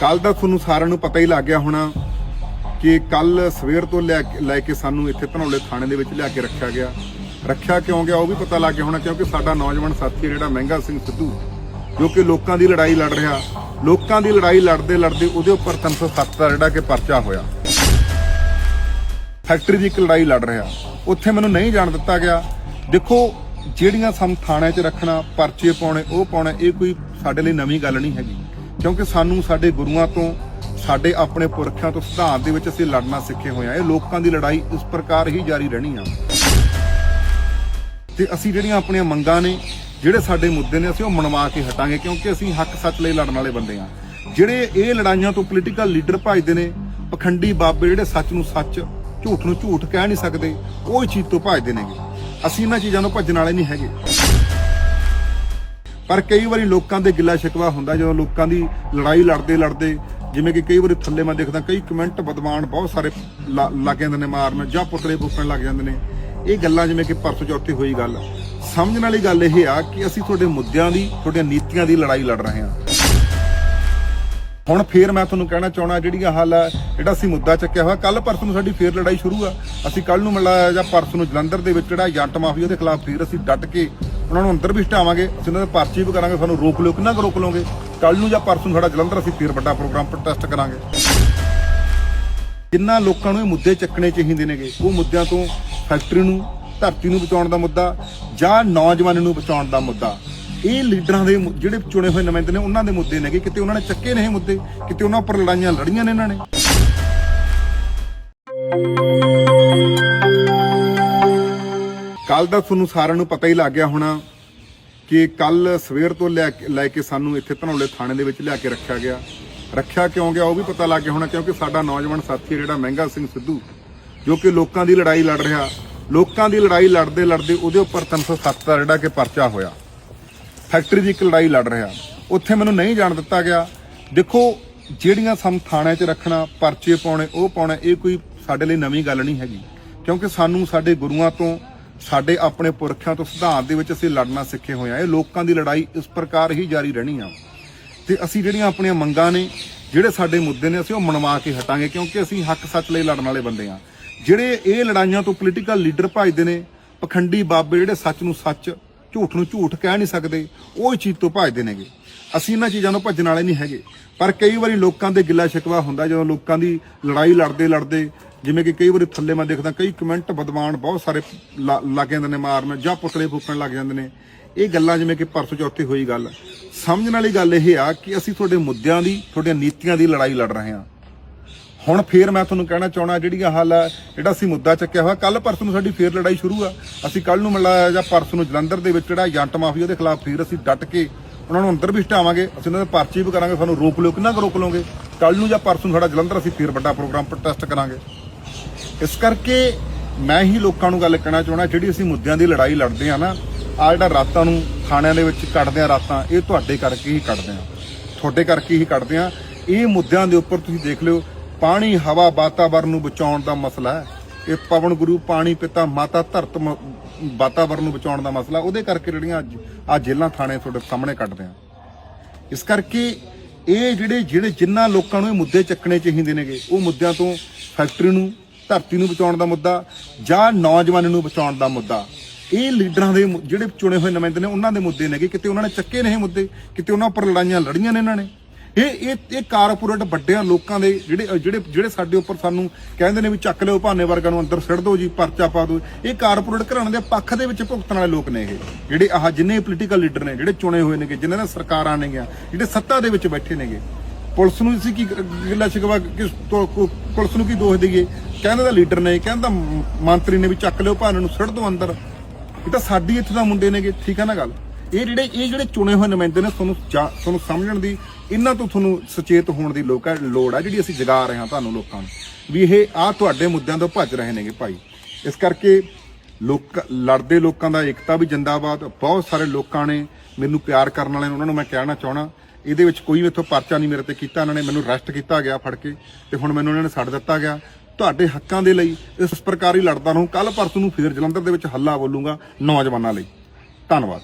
ਕੱਲ ਦਾ ਤੁਹਾਨੂੰ ਸਾਰਿਆਂ ਨੂੰ ਪਤਾ ਹੀ ਲੱਗ ਗਿਆ ਹੋਣਾ ਕਿ ਕੱਲ ਸਵੇਰ ਤੋਂ ਲੈ ਕੇ ਲੈ ਕੇ ਸਾਨੂੰ ਇੱਥੇ ਧਨੌਲੇ ਥਾਣੇ ਦੇ ਵਿੱਚ ਲਿਆ ਕੇ ਰੱਖਿਆ ਗਿਆ। ਰੱਖਿਆ ਕਿਉਂ ਗਿਆ ਉਹ ਵੀ ਪਤਾ ਲੱਗ ਗਿਆ ਹੋਣਾ ਕਿਉਂਕਿ ਸਾਡਾ ਨੌਜਵਾਨ ਸਾਥੀ ਜਿਹੜਾ ਮਹਿੰਗਾ ਸਿੰਘ ਸਿੱਧੂ, ਜੋ ਕਿ ਲੋਕਾਂ ਦੀ ਲੜਾਈ ਲੜ ਰਿਹਾ। ਲੋਕਾਂ ਦੀ ਲੜਾਈ ਲੜਦੇ ਲੜਦੇ ਉਹਦੇ ਉੱਪਰ 307 ਦਾ ਜਿਹੜਾ ਕਿ ਪਰਚਾ ਹੋਇਆ। ਫੈਕਟਰੀ ਦੀ ਇੱਕ ਲੜਾਈ ਲੜ ਰਿਹਾ। ਉੱਥੇ ਮੈਨੂੰ ਨਹੀਂ ਜਾਣ ਦਿੱਤਾ ਗਿਆ। ਦੇਖੋ, ਜਿਹੜੀਆਂ ਸਮ ਥਾਣਿਆਂ 'ਚ ਰੱਖਣਾ, ਪਰਚੇ ਪਾਉਣੇ, ਉਹ ਪਾਉਣਾ, ਇਹ ਕੋਈ ਸਾਡੇ ਲਈ ਨਵੀਂ ਗੱਲ ਨਹੀਂ ਹੈਗੀ। ਕਿਉਂਕਿ ਸਾਨੂੰ ਸਾਡੇ ਗੁਰੂਆਂ ਤੋਂ, ਸਾਡੇ ਆਪਣੇ ਪੁਰਖਿਆਂ ਤੋਂ ਸਿਧਾਂਤ ਦੇ ਵਿੱਚ ਅਸੀਂ ਲੜਨਾ ਸਿੱਖੇ ਹੋਏ ਆ ਇਹ ਲੋਕਾਂ ਦੀ ਲੜਾਈ ਇਸ ਪ੍ਰਕਾਰ ਹੀ ਜਾਰੀ ਰਹਿਣੀ ਆ। ਤੇ ਅਸੀਂ ਜਿਹੜੀਆਂ ਆਪਣੀਆਂ ਮੰਗਾਂ ਨੇ, ਜਿਹੜੇ ਸਾਡੇ ਮੁੱਦੇ ਨੇ, ਅਸੀਂ ਉਹ ਮਨਵਾ ਕੇ ਹਟਾਂਗੇ ਕਿਉਂਕਿ ਅਸੀਂ ਹੱਕ ਸੱਚ ਲਈ ਲੜਨ ਵਾਲੇ ਬੰਦੇ ਆ ਜਿਹੜੇ ਇਹ ਲੜਾਈਆਂ ਤੋਂ ਪੋਲੀਟੀਕਲ ਲੀਡਰ ਭਜਦੇ ਨੇ, ਪਖੰਡੀ ਬਾਬੇ ਜਿਹੜੇ ਸੱਚ ਨੂੰ ਸੱਚ, ਝੂਠ ਨੂੰ ਝੂਠ ਕਹਿ ਨਹੀਂ ਸਕਦੇ, ਉਹ ਹੀ ਚੀਜ਼ ਤੋਂ ਭਜਦੇ ਨੇਗੇ। ਅਸੀਂ ਇਹਨਾਂ ਚੀਜ਼ਾਂ ਨੂੰ ਭੱਜਣ ਵਾਲੇ ਨਹੀਂ ਹੈਗੇ। ਪਰ ਕਈ ਵਾਰੀ ਲੋਕਾਂ ਦੇ ਗਿੱਲਾ ਸ਼ਿਕਵਾ ਹੁੰਦਾ ਜਦੋਂ ਲੋਕਾਂ ਦੀ ਲੜਾਈ ਲੜਦੇ ਲੜਦੇ, ਜਿਵੇਂ ਕਿ ਕਈ ਵਾਰੀ ਥੱਲੇ ਮੈਂ ਦੇਖਦਾ, ਕਈ ਕਮੈਂਟ ਬਦਮਾਨ ਬਹੁਤ ਸਾਰੇ ਲਾ- ਲੱਗ ਜਾਂਦੇ ਨੇ ਮਾਰਨ, ਜਾਂ ਪੁਤਲੇ ਫੂਕਣ ਲੱਗ ਜਾਂਦੇ ਨੇ। ਇਹ ਗੱਲਾਂ ਜਿਵੇਂ ਕਿ ਪਰਸੋਂ ਚੌਥੇ ਹੋਈ ਗੱਲ। ਸਮਝਣ ਵਾਲੀ ਗੱਲ ਇਹ ਆ ਕਿ ਅਸੀਂ ਤੁਹਾਡੇ ਮੁੱਦਿਆਂ ਦੀ, ਤੁਹਾਡੀਆਂ ਨੀਤੀਆਂ ਦੀ ਲੜਾਈ ਲੜ ਰਹੇ ਹਾਂ। ਹੁਣ ਫੇਰ ਮੈਂ ਤੁਹਾਨੂੰ ਕਹਿਣਾ ਚਾਹਣਾ ਜਿਹੜੀਆਂ ਹਾਲ ਹੈ ਜਿਹੜਾ ਅਸੀਂ ਮੁੱਦਾ ਚੱਕਿਆ ਹੋਇਆ ਕੱਲ ਪਰਸੋਂ ਨੂੰ ਸਾਡੀ ਫੇਰ ਲੜਾਈ ਸ਼ੁਰੂ ਆ। ਅਸੀਂ ਕੱਲ ਨੂੰ ਮਿਲਾ ਜਾਂ ਪਰਸੋਂ ਨੂੰ ਜਲੰਧਰ ਦੇ ਵਿੱਚ ਜਿਹੜਾ ਜੱਟ ਮਾਫੀਆ ਦੇ ਖਿਲਾਫ ਫੇਰ ਅਸੀਂ ਡਟ ਕੇ ਉਹਨਾਂ ਨੂੰ ਅੰਦਰ ਵੀ ਹਟਾਵਾਂਗੇ, ਅਸੀਂ ਉਹਨਾਂ ਦੇ ਪਰਚੀ ਵੀ ਕਰਾਂਗੇ, ਸਾਨੂੰ ਰੋਕ ਲਿਓ, ਕਿੰਨਾ ਕੁ ਰੋਕ ਲਓਗੇ? ਕੱਲ ਨੂੰ ਜਾਂ ਪਰਸੋਂ ਸਾਡਾ ਜਲੰਧਰ ਅਸੀਂ ਫੇਰ ਵੱਡਾ ਪ੍ਰੋਗਰਾਮ ਪ੍ਰੋਟੈਸਟ ਕਰਾਂਗੇ। ਜਿੰਨਾ ਲੋਕਾਂ ਨੂੰ ਇਹ ਮੁੱਦੇ ਚੱਕਣੇ ਚਾਹੀਦੇ ਨੇਗੇ, ਉਹ ਮੁੱਦਿਆਂ ਤੋਂ ਫੈਕਟਰੀ ਨੂੰ, ਧਰਤੀ ਨੂੰ ਬਚਾਉਣ ਦਾ ਮੁੱਦਾ ਜਾਂ ਨੌਜਵਾਨਾਂ ਨੂੰ ਬਚਾਉਣ ਦਾ ਮੁੱਦਾ। ਇਹ ਲੀਡਰਾਂ ਦੇ ਜਿਹੜੇ ਚੁਣੇ ਹੋਏ ਨੁਮਾਇੰਦੇ ਨੇ, ਉਹਨਾਂ ਦੇ ਮੁੱਦੇ ਨੇਗੇ। ਕਿਤੇ ਉਹਨਾਂ ਨੇ ਚੱਕੇ ਨੇ ਇਹ ਮੁੱਦੇ, ਕਿਤੇ ਉਹਨਾਂ ਉੱਪਰ ਲੜਾਈਆਂ ਲੜੀਆਂ ਨੇ ਇਹਨਾਂ ਨੇ। ਕੱਲ ਦਾ ਤੁਹਾਨੂੰ ਸਾਰਿਆਂ ਨੂੰ ਪਤਾ ਹੀ ਲੱਗ ਗਿਆ ਹੋਣਾ ਕਿ ਕੱਲ ਸਵੇਰ ਤੋਂ ਲੈ ਕੇ ਲੈ ਕੇ ਸਾਨੂੰ ਇੱਥੇ ਧਨੌਲੇ ਥਾਣੇ ਦੇ ਵਿੱਚ ਲਿਆ ਕੇ ਰੱਖਿਆ ਗਿਆ। ਰੱਖਿਆ ਕਿਉਂ ਗਿਆ ਉਹ ਵੀ ਪਤਾ ਲੱਗ ਗਿਆ ਹੋਣਾ ਕਿਉਂਕਿ ਸਾਡਾ ਨੌਜਵਾਨ ਸਾਥੀ ਜਿਹੜਾ ਮਹਿੰਗਾ ਸਿੰਘ ਸਿੱਧੂ, ਜੋ ਕਿ ਲੋਕਾਂ ਦੀ ਲੜਾਈ ਲੜ ਰਿਹਾ। ਲੋਕਾਂ ਦੀ ਲੜਾਈ ਲੜਦੇ ਲੜਦੇ ਉਹਦੇ ਉੱਪਰ 307 ਦਾ ਜਿਹੜਾ ਕਿ ਪਰਚਾ ਹੋਇਆ। ਫੈਕਟਰੀ ਦੀ ਇੱਕ ਲੜਾਈ ਲੜ ਰਿਹਾ। ਉੱਥੇ ਮੈਨੂੰ ਨਹੀਂ ਜਾਣ ਦਿੱਤਾ ਗਿਆ। ਦੇਖੋ, ਜਿਹੜੀਆਂ ਸਮ ਥਾਣਿਆਂ 'ਚ ਰੱਖਣਾ, ਪਰਚੇ ਪਾਉਣੇ, ਉਹ ਪਾਉਣਾ, ਇਹ ਕੋਈ ਸਾਡੇ ਲਈ ਨਵੀਂ ਗੱਲ ਨਹੀਂ ਹੈਗੀ। ਕਿਉਂਕਿ ਸਾਨੂੰ ਸਾਡੇ ਗੁਰੂਆਂ ਤੋਂ ਸਾਡੇ ਆਪਣੇ ਪੁਰਖਿਆਂ ਤੋਂ ਸਿਧਾਂਤ ਦੇ ਵਿੱਚ ਅਸੀਂ ਲੜਨਾ ਸਿੱਖੇ ਹੋਏ ਆ ਇਹ ਲੋਕਾਂ ਦੀ ਲੜਾਈ ਇਸ ਪ੍ਰਕਾਰ ਹੀ ਜਾਰੀ ਰਹਿਣੀ ਆ। ਤੇ ਅਸੀਂ ਜਿਹੜੀਆਂ ਆਪਣੀਆਂ ਮੰਗਾਂ ਨੇ, ਜਿਹੜੇ ਸਾਡੇ ਮੁੱਦੇ ਨੇ, ਅਸੀਂ ਉਹ ਮਨਵਾ ਕੇ ਹਟਾਂਗੇ ਕਿਉਂਕਿ ਅਸੀਂ ਹੱਕ ਸੱਚ ਲਈ ਲੜਨ ਵਾਲੇ ਬੰਦੇ ਆ ਜਿਹੜੇ ਇਹ ਲੜਾਈਆਂ ਤੋਂ ਪੋਲੀਟੀਕਲ ਲੀਡਰ ਭਜਦੇ ਨੇ, ਪਖੰਡੀ ਬਾਬੇ ਜਿਹੜੇ ਸੱਚ ਨੂੰ ਸੱਚ, ਝੂਠ ਨੂੰ ਝੂਠ ਕਹਿ ਨਹੀਂ ਸਕਦੇ, ਉਹ ਹੀ ਚੀਜ਼ ਤੋਂ ਭਜਦੇ ਨੇਗੇ। ਅਸੀਂ ਇਹਨਾਂ ਚੀਜ਼ਾਂ ਨੂੰ ਭੱਜਣ ਵਾਲੇ ਨਹੀਂ ਹੈਗੇ। ਪਰ ਕਈ ਵਾਰੀ ਲੋਕਾਂ ਦੇ ਗਿੱਲਾ ਸ਼ਿਕਵਾ ਹੁੰਦਾ ਜਦੋਂ ਲੋਕਾਂ ਦੀ ਲੜਾਈ ਲੜਦੇ ਲੜਦੇ, ਜਿਵੇਂ ਕਿ ਕਈ ਵਾਰੀ ਥੱਲੇ ਮੈਂ ਦੇਖਦਾ, ਕਈ ਕਮੈਂਟ ਬਦਮਾਨ ਬਹੁਤ ਸਾਰੇ ਲਾ- ਲੱਗ ਜਾਂਦੇ ਨੇ ਮਾਰਨ, ਜਾਂ ਪੁਤਲੇ ਫੂਕਣ ਲੱਗ ਜਾਂਦੇ ਨੇ। ਇਹ ਗੱਲਾਂ ਜਿਵੇਂ ਕਿ ਪਰਸੋਂ ਚੌਥੇ ਹੋਈ ਗੱਲ। ਸਮਝਣ ਵਾਲੀ ਗੱਲ ਇਹ ਆ ਕਿ ਅਸੀਂ ਤੁਹਾਡੇ ਮੁੱਦਿਆਂ ਦੀ, ਤੁਹਾਡੀਆਂ ਨੀਤੀਆਂ ਦੀ ਲੜਾਈ ਲੜ ਰਹੇ ਹਾਂ। ਹੁਣ ਫੇਰ ਮੈਂ ਤੁਹਾਨੂੰ ਕਹਿਣਾ ਚਾਹਣਾ ਜਿਹੜੀਆਂ ਹਾਲ ਆ, ਜਿਹੜਾ ਅਸੀਂ ਮੁੱਦਾ ਚੱਕਿਆ ਹੋਇਆ ਕੱਲ ਪਰਸੋਂ ਨੂੰ ਸਾਡੀ ਫੇਰ ਲੜਾਈ ਸ਼ੁਰੂ ਆ। ਅਸੀਂ ਕੱਲ ਨੂੰ ਮਿਲਾ ਜਾਂ ਪਰਸੋਂ ਨੂੰ ਜਲੰਧਰ ਦੇ ਵਿੱਚ ਜਿਹੜਾ ਜੱਟ ਮਾਫੀਆ ਦੇ ਖਿਲਾਫ ਫੇਰ ਅਸੀਂ ਡਟ ਕੇ ਉਹਨਾਂ ਨੂੰ ਅੰਦਰ ਵੀ ਹਟਾਵਾਂਗੇ, ਅਸੀਂ ਉਹਨਾਂ ਦੇ ਪਰਚੀ ਵੀ ਕਰਾਂਗੇ, ਸਾਨੂੰ ਰੋਕ ਲਿਓ, ਕਿੰਨਾ ਕੁ ਰੋਕ ਲਓਗੇ? ਕੱਲ ਨੂੰ ਜਾਂ ਪਰਸੋਂ ਸਾਡਾ ਜਲੰਧਰ ਅਸੀਂ ਫੇਰ ਵੱਡਾ ਪ੍ਰੋਗਰਾਮ ਪ੍ਰੋਟੈਸਟ ਕਰਾਂਗੇ। ਇਸ ਕਰਕੇ ਮੈਂ ਹੀ ਲੋਕਾਂ ਨੂੰ ਗੱਲ ਕਹਿਣਾ ਚਾਹਣਾ ਜਿਹੜੀ ਅਸੀਂ ਮੁੱਦਿਆਂ ਦੀ ਲੜਾਈ ਲੜਦੇ ਆ ਨਾ ਆ ਜਿਹੜਾ ਰਾਤਾਂ ਨੂੰ ਥਾਣਿਆਂ ਦੇ ਵਿੱਚ ਕੱਢਦੇ ਆ ਰਾਤਾਂ, ਇਹ ਤੁਹਾਡੇ ਕਰਕੇ ਹੀ ਕੱਢਦੇ ਆ ਤੁਹਾਡੇ ਕਰਕੇ ਹੀ ਕੱਢਦੇ ਆ ਇਹ ਮੁੱਦਿਆਂ ਦੇ ਉੱਪਰ ਤੁਸੀਂ ਦੇਖ ਲਿਓ, ਪਾਣੀ, ਹਵਾ, ਵਾਤਾਵਰਨ ਨੂੰ ਬਚਾਉਣ ਦਾ ਮਸਲਾ ਹੈ। ਇਹ ਪਵਨ ਗੁਰੂ, ਪਾਣੀ, ਪਿਤਾ, ਮਾਤਾ, ਧਰਤ ਵਾਤਾਵਰਨ ਨੂੰ ਬਚਾਉਣ ਦਾ ਮਸਲਾ, ਉਹਦੇ ਕਰਕੇ ਜਿਹੜੀਆਂ ਅੱਜ ਆ ਜੇਲਾਂ ਥਾਣੇ ਤੁਹਾਡੇ ਸਾਹਮਣੇ ਕੱਢਦੇ ਆ। ਇਸ ਕਰਕੇ ਇਹ ਜਿਹੜੇ ਜਿਹੜੇ ਜਿੰਨਾ ਲੋਕਾਂ ਨੂੰ ਇਹ ਮੁੱਦੇ ਚੱਕਣੇ ਚਾਹੀਦੇ ਨੇਗੇ, ਉਹ ਮੁੱਦਿਆਂ ਤੋਂ ਫੈਕਟਰੀ ਨੂੰ, ਧਰਤੀ ਨੂੰ ਬਚਾਉਣ ਦਾ ਮੁੱਦਾ ਜਾਂ ਨੌਜਵਾਨਾਂ ਨੂੰ ਬਚਾਉਣ ਦਾ ਮੁੱਦਾ। ਇਹ ਲੀਡਰਾਂ ਦੇ ਜਿਹੜੇ ਚੁਣੇ ਹੋਏ ਨੁਮਾਇੰਦੇ ਨੇ, ਉਹਨਾਂ ਦੇ ਮੁੱਦੇ ਨੇਗੇ। ਕਿਤੇ ਉਹਨਾਂ ਨੇ ਚੱਕੇ ਨੇ ਇਹ ਮੁੱਦੇ, ਕਿਤੇ ਉਹਨਾਂ ਉੱਪਰ ਲੜਾਈਆਂ ਲੜੀਆਂ ਨੇ ਇਹਨਾਂ ਨੇ। ਇਹ ਇਹ ਇਹ ਕਾਰਪੋਰੇਟ ਵੱਡਿਆਂ ਲੋਕਾਂ ਦੇ ਜਿਹੜੇ ਜਿਹੜੇ ਜਿਹੜੇ ਸਾਡੇ ਉੱਪਰ ਸਾਨੂੰ ਕਹਿੰਦੇ ਨੇ ਵੀ ਚੱਕ ਲਿਓ ਭਾਨੇ ਵਰਗਾ ਨੂੰ ਅੰਦਰ ਸਿੱਟ ਦਿਓ ਜੀ, ਪਰਚਾ ਪਾ ਦਿਓ। ਇਹ ਕਾਰਪੋਰੇਟ ਘਰਾਣੇ ਦੇ ਪੱਖ ਦੇ ਵਿੱਚ ਭੁਗਤਣ ਵਾਲੇ ਲੋਕ ਨੇ ਇਹ। ਜਿਹੜੇ ਆਹ ਜਿੰਨੇ ਪੋਲੀਟੀਕਲ ਲੀਡਰ ਨੇ, ਜਿਹੜੇ ਚੁਣੇ ਹੋਏ ਨੇਗੇ, ਜਿਨ੍ਹਾਂ ਨੇ ਸਰਕਾਰਾਂ ਨੇਗੀਆਂ, ਜਿਹੜੇ ਸੱਤਾ ਦੇ ਵਿੱਚ ਬੈਠੇ ਨੇਗੇ। ਪੁਲਿਸ ਨੂੰ ਅਸੀਂ ਕੀ ਗਿੱਲਾ ਸ਼ਿਕਵਾ ਕਿਸ ਤੋਂ ਪੁਲਿਸ ਨੂੰ ਕੀ ਦੋਸ਼ ਦਈਏ? ਕਹਿੰਦਾ ਦਾ ਲੀਡਰ ਨੇ, ਕਹਿੰਦਾ ਮੰਤਰੀ ਨੇ ਵੀ ਚੱਕ ਲਿਓ ਭਾਨੇ ਨੂੰ, ਸਿੱਟ ਦਿਓ ਅੰਦਰ। ਇਹ ਤਾਂ ਸਾਡੀ ਇੱਥੇ ਦਾ ਮੁੰਡੇ ਨੇਗੇ, ਠੀਕ ਹੈ ਨਾ ਗੱਲ? ਇਹ ਜਿਹੜੇ ਇਹ ਜਿਹੜੇ ਚੁਣੇ ਹੋਏ ਨੁਮਾਇੰਦੇ ਨੇ ਤੁਹਾਨੂੰ ਜਾ- ਤੁਹਾਨੂੰ ਸਮਝਣ ਦੀ, ਇਹਨਾਂ ਤੋਂ ਤੁਹਾਨੂੰ ਸੁਚੇਤ ਹੋਣ ਦੀ ਲੋਕ ਲੋੜ ਆ ਜਿਹੜੀ ਅਸੀਂ ਜਗਾ ਰਹੇ ਹਾਂ ਤੁਹਾਨੂੰ ਲੋਕਾਂ ਨੂੰ। ਵੀ ਇਹ ਆ ਤੁਹਾਡੇ ਮੁੱਦਿਆਂ ਤੋਂ ਭੱਜ ਰਹੇ ਨੇਗੇ ਭਾਈ। ਇਸ ਕਰਕੇ ਲੋਕ ਲੜਦੇ ਲੋਕਾਂ ਦਾ ਏਕਤਾ ਵੀ ਜਿੰਦਾਬਾਦ, ਬਹੁਤ ਸਾਰੇ ਲੋਕਾਂ ਨੇ ਮੈਨੂੰ ਪਿਆਰ ਕਰਨ ਵਾਲੇ ਨੇ, ਉਹਨਾਂ ਨੂੰ ਮੈਂ ਕਹਿਣਾ ਚਾਹਣਾ ਇਹਦੇ ਵਿੱਚ ਕੋਈ ਵੀ ਇੱਥੋਂ ਪਰਚਾ ਨਹੀਂ ਮੇਰੇ ਤੇ ਕੀਤਾ, ਇਹਨਾਂ ਨੇ ਮੈਨੂੰ ਅਰੈਸਟ ਕੀਤਾ ਗਿਆ ਫੜ ਕੇ, ਤੇ ਹੁਣ ਮੈਨੂੰ ਇਹਨਾਂ ਨੇ ਛੱਡ ਦਿੱਤਾ ਗਿਆ। ਤੁਹਾਡੇ ਹੱਕਾਂ ਦੇ ਲਈ ਇਸ ਪ੍ਰਕਾਰ ਹੀ ਲੜਦਾ ਰਹੂੰ ਕੱਲ ਪਰਸੋਂ ਨੂੰ ਫੇਰ ਜਲੰਧਰ ਦੇ ਵਿੱਚ ਹੱਲਾ ਬੋਲੂੰਗਾ ਨੌਜਵਾਨਾਂ ਲਈ। ਧੰਨਵਾਦ।